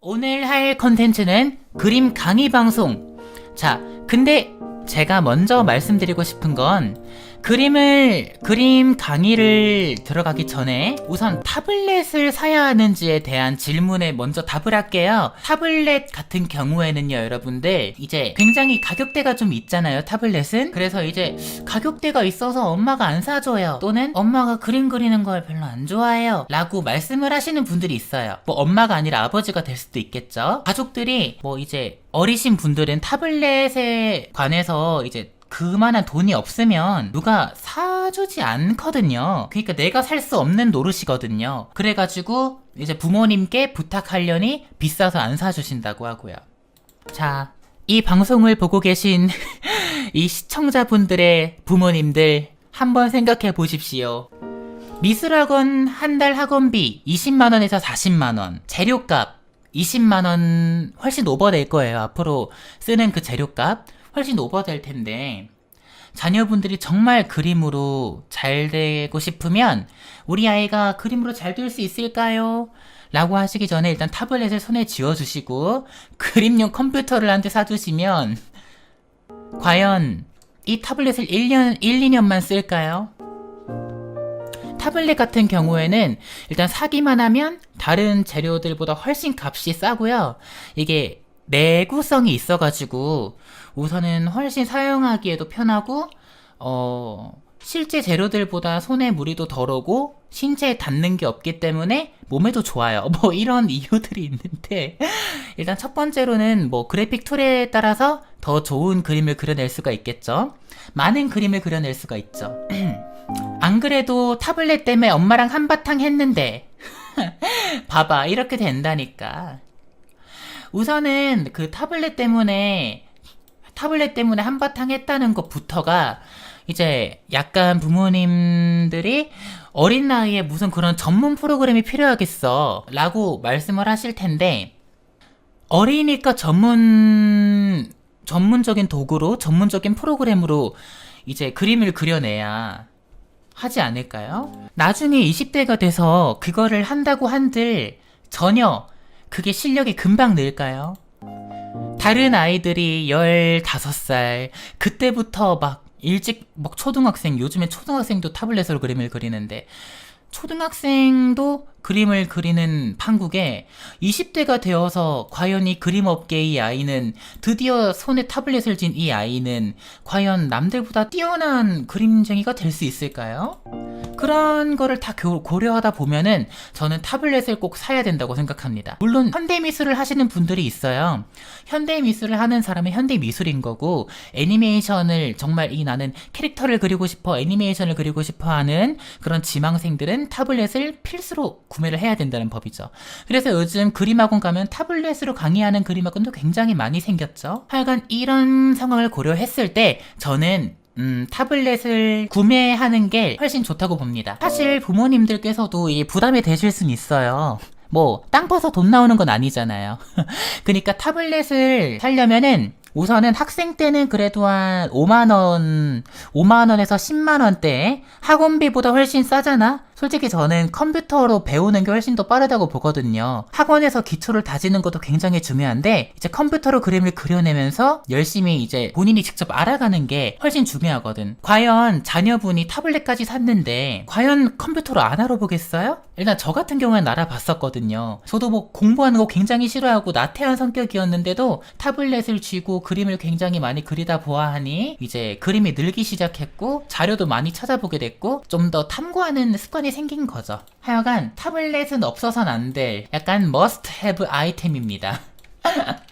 오늘 할 컨텐츠는 그림 강의 방송. 자, 근데 제가 먼저 말씀드리고 싶은 건 그림을 그림 강의를 들어가기 전에 우선 타블렛을 사야 하는지에 대한 질문에 먼저 답을 할게요. 타블렛 같은 경우에는요, 여러분들 이제 굉장히 가격대가 좀 있잖아요, 타블렛은. 그래서 이제 가격대가 있어서 엄마가 안 사줘요. 또는 엄마가 그림 그리는 걸 별로 안 좋아해요. 라고 말씀을 하시는 분들이 있어요. 뭐 엄마가 아니라 아버지가 될 수도 있겠죠. 가족들이 뭐 이제 어리신 분들은 타블렛에 관해서 이제 그만한 돈이 없으면 누가 사주지 않거든요. 그러니까 내가 살 수 없는 노릇이거든요. 그래가지고 이제 부모님께 부탁하려니 비싸서 안 사주신다고 하고요. 자, 이 방송을 보고 계신 이 시청자분들의 부모님들 한번 생각해 보십시오. 미술학원 한 달 학원비 20만원에서 40만원, 재료값 20만원 훨씬 오버될 거예요. 앞으로 쓰는 그 재료값 훨씬 오버될 텐데, 자녀분들이 정말 그림으로 잘 되고 싶으면, 우리 아이가 그림으로 잘 될 수 있을까요? 라고 하시기 전에 일단 타블렛을 손에 쥐어주시고, 그림용 컴퓨터를 한 대 사주시면, 과연 이 타블렛을 1년, 1, 2년만 쓸까요? 타블렛 같은 경우에는 일단 사기만 하면 다른 재료들보다 훨씬 값이 싸고요. 이게 내구성이 있어가지고 우선은 훨씬 사용하기에도 편하고 어 실제 재료들보다 손에 무리도 덜하고 신체에 닿는 게 없기 때문에 몸에도 좋아요. 뭐 이런 이유들이 있는데 일단 첫 번째로는 뭐 그래픽 툴에 따라서 더 좋은 그림을 그려낼 수가 있겠죠. 많은 그림을 그려낼 수가 있죠. 안 그래도 타블렛 때문에 엄마랑 한바탕 했는데 봐봐 이렇게 된다니까 우선은 그 타블렛 때문에 타블렛 때문에 한바탕 했다는 것부터가 이제 약간 부모님들이 어린 나이에 무슨 그런 전문 프로그램이 필요하겠어 라고 말씀을 하실 텐데 어리니까 전문 전문적인 도구로 전문적인 프로그램으로 이제 그림을 그려내야 하지 않을까요? 나중에 20대가 돼서 그거를 한다고 한들 전혀 그게 실력이 금방 늘까요? 다른 아이들이 15살, 그때부터 막 일찍 막 초등학생, 요즘에 초등학생도 타블렛으로 그림을 그리는데 초등학생도 그림을 그리는 판국에 20대가 되어서 과연 이 그림 업계의 아이는 드디어 손에 타블렛을 쥔 이 아이는 과연 남들보다 뛰어난 그림쟁이가 될 수 있을까요? 그런 거를 다 교- 고려하다 보면은 저는 타블렛을 꼭 사야 된다고 생각합니다. 물론 현대 미술을 하시는 분들이 있어요. 현대 미술을 하는 사람은 현대 미술인 거고 애니메이션을 정말 이 나는 캐릭터를 그리고 싶어 애니메이션을 그리고 싶어 하는 그런 지망생들은 타블렛을 필수로 구매를 해야 된다는 법이죠. 그래서 요즘 그림학원 가면 타블렛으로 강의하는 그림학원도 굉장히 많이 생겼죠. 하여간 이런 상황을 고려했을 때 저는 음, 타블렛을 구매하는 게 훨씬 좋다고 봅니다. 사실 부모님들께서도 이 부담이 되실 순 있어요. 뭐, 땅 파서 돈 나오는 건 아니잖아요. 그러니까 타블렛을 사려면은 우선은 학생 때는 그래도 한 5만원, 5만원에서 10만원대 학원비보다 훨씬 싸잖아? 솔직히 저는 컴퓨터로 배우는 게 훨씬 더 빠르다고 보거든요. 학원에서 기초를 다지는 것도 굉장히 중요한데, 이제 컴퓨터로 그림을 그려내면서 열심히 이제 본인이 직접 알아가는 게 훨씬 중요하거든. 과연 자녀분이 타블렛까지 샀는데, 과연 컴퓨터로 안 알아보겠어요? 일단 저 같은 경우는 알아봤었거든요. 저도 뭐 공부하는 거 굉장히 싫어하고 나태한 성격이었는데도 타블렛을 쥐고 그림을 굉장히 많이 그리다 보아하니 이제 그림이 늘기 시작했고 자료도 많이 찾아보게 됐고 좀 더 탐구하는 습관이 생긴 거죠. 하여간 타블렛은 없어서는 안 될 약간 must have 아이템입니다. 네.